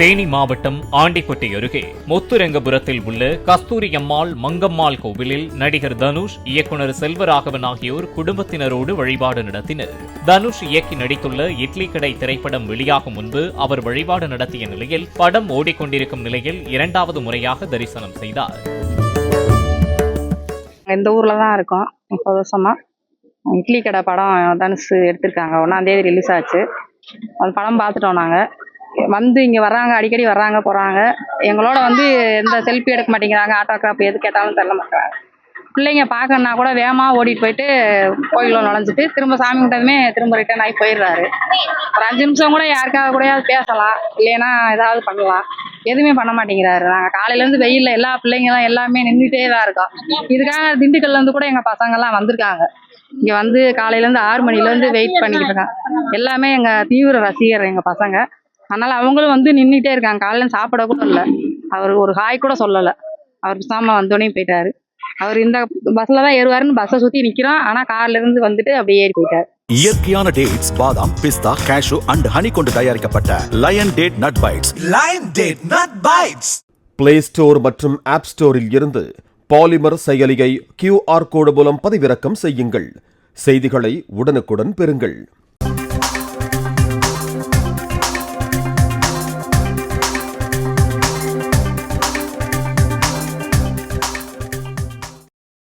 Theni மாவட்டம் ஆண்டிப்பட்டி அருகே முத்துரங்கபுரத்தில் உள்ள கஸ்தூரியம்மாள் மங்கம்மாள் கோவிலில் நடிகர் தனுஷ் இயக்குனர் செல்வராகவன் ஆகியோர் குடும்பத்தினரோடு வழிபாடு நடத்தினர். தனுஷ் இயக்கி நடித்துள்ள இட்லி கடை திரைப்படம் வெளியாகும் முன்பு அவர் வழிபாடு நடத்திய நிலையில் படம் ஓடிக்கொண்டிருக்கும் நிலையில் இரண்டாவது முறையாக தரிசனம் செய்தார். இந்த ஊர்ல தான் இருக்கோம் முப்பது வருஷமா. இட்லி கடை படம் தனுஷ் எடுத்திருக்காங்க. ஒன்றாந்தேதி ரிலீஸ் ஆச்சு. அந்த படம் பார்த்துட்டோம் நாங்கள் வந்து இங்கே வர்றாங்க அடிக்கடி வர்றாங்க போகிறாங்க எங்களோட வந்து எந்த செல்ஃபி எடுக்க மாட்டேங்கிறாங்க ஆட்டோகிராஃப் எது கேட்டாலும் தள்ள மாட்டாங்க பிள்ளைங்க பார்க்கணுன்னா கூட வேகமாக ஓடிட்டு போயிட்டு கோயிலில் நுழைஞ்சிட்டு திரும்ப சாமி கிட்டதுமே திரும்ப ரிட்டர்ன் ஆகி போயிடுறாரு. ஒரு அஞ்சு நிமிஷம் கூட யாருக்காக கூடயாவது பேசலாம் இல்லைன்னா ஏதாவது பண்ணலாம். எதுவுமே பண்ண மாட்டேங்கிறாரு. நாங்கள் காலையிலேருந்து வெயிலில் எல்லா பிள்ளைங்களும் எல்லாமே நின்றுட்டே தான் இருக்கோம். இதுக்காக திண்டுக்கல்லேருந்து கூட எங்கள் பசங்கள்லாம் வந்திருக்காங்க. இங்கே வந்து காலையிலேருந்து ஆறு மணிலேருந்து வெயிட் பண்ணிக்கிட்டு இருக்காங்க. எல்லாமே எங்கள் தீவிர ரசிகர் எங்கள் பசங்க. அதனால் அவங்களும் வந்து நின்றுட்டே இருக்காங்க. காலையில சாப்பிட கூட இல்லை. அவர் ஒரு ஹாய் கூட சொல்லலை. அவர் சாம வந்தோடனே போயிட்டாரு. அவர் இந்த பஸ்ஸில் தான் ஏறுவாருன்னு பஸ்ஸை சுற்றி நிற்கிறோம் ஆனால் கார்ல இருந்து வந்துட்டு அப்படியே ஏறி போயிட்டார். இயற்கையான டேட்ஸ் பாதாம் பிஸ்தா கேஷு அண்ட் ஹனி கொண்டு தயாரிக்கப்பட்ட lion date nut bites Lion Date Nut Bites. Play store மற்றும் ஆப் ஸ்டோரில் இருந்து பாலிமர் செயலியை கியூஆர் கோடு மூலம் பதிவிறக்கம் செய்யுங்கள். செய்திகளை உடனுக்குடன் பெறுங்கள்.